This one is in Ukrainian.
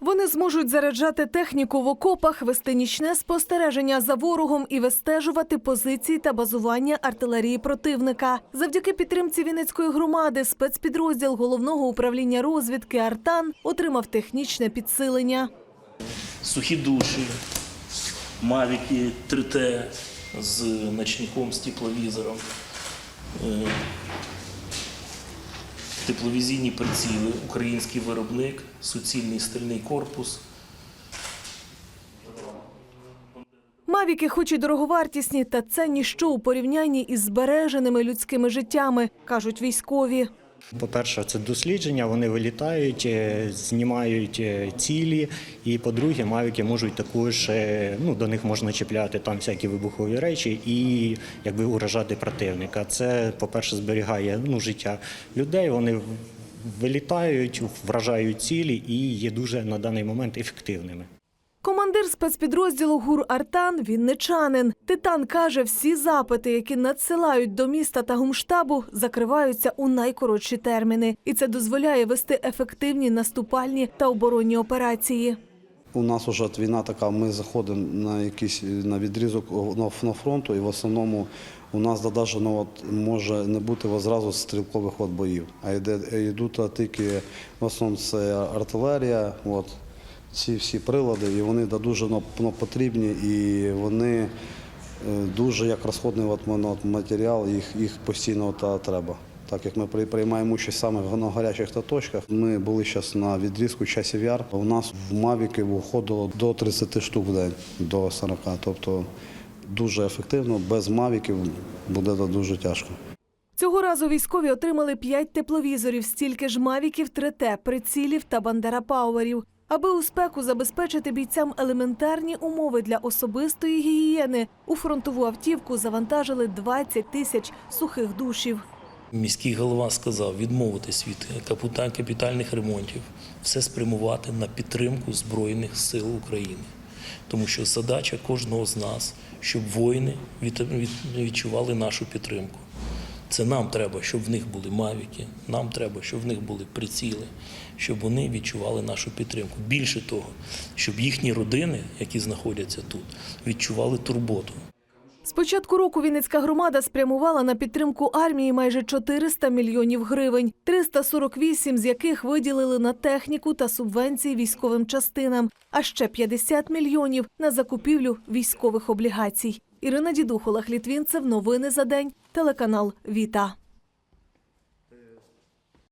Вони зможуть заряджати техніку в окопах, вести нічне спостереження за ворогом і вистежувати позиції та базування артилерії противника. Завдяки підтримці Вінницької громади спецпідрозділ головного управління розвідки Артан отримав технічне підсилення. сухі душі, мавіки 3Т з ночником, з тепловізором, е, тепловізійні приціли, український виробник, суцільний стальний корпус. Мавіки, хоч і дороговартісні, та це ніщо у порівнянні із збереженими людськими життями, кажуть військові. По-перше, це дослідження, вони вилітають, е, знімають е, цілі. І по-друге, мавіки можуть також, е, ну, до них можна чіпляти там всякі вибухові речі і якби уражати противника. Це, по-перше, зберігає ну, життя людей. Вони вилітають, вражають цілі і є дуже на даний момент ефективними. Командир спецпідрозділу ГУР Артан вінничанин. Титан каже, всі запити, які надсилають до міста та гумштабу, закриваються у найкоротші терміни, і це дозволяє вести ефективні наступальні та оборонні операції. У нас вже війна така, ми заходимо на якийсь на відрізок на, фронту, і в основному у нас навіть ну, от, може не бути зразу стрілкових от боїв. А йде, йдуть тільки в основному це артилерія, от, ці всі прилади, і вони дуже потрібні, і вони е, дуже як розходний матеріал, їх, постійно та, треба. Так як ми при- приймаємо участь саме в гарячих точках, ми були зараз на відрізку часів яр. У нас в Мавіки виходило до 30 штук в день, до 40. Тобто дуже ефективно, без мавіків буде дуже тяжко. Цього разу військові отримали 5 тепловізорів, стільки ж мавіків 3Т, прицілів та бандерапауерів. Аби у спеку забезпечити бійцям елементарні умови для особистої гігієни, у фронтову автівку завантажили 20 тисяч сухих душів. Міський голова сказав відмовитись від капіта- капітальних ремонтів, все спрямувати на підтримку Збройних сил України. Тому що задача кожного з нас, щоб воїни від- від- відчували нашу підтримку. Це нам треба, щоб в них були мавіки, нам треба, щоб в них були приціли, щоб вони відчували нашу підтримку. Більше того, щоб їхні родини, які знаходяться тут, відчували турботу. З початку року Вінницька громада спрямувала на підтримку армії майже 400 мільйонів гривень, 348 з яких виділили на техніку та субвенції військовим частинам, а ще 50 мільйонів на закупівлю військових облігацій. Ірина Дідухола, Хлітвінцев, Літвінцев. Новини за день. Телеканал Віта.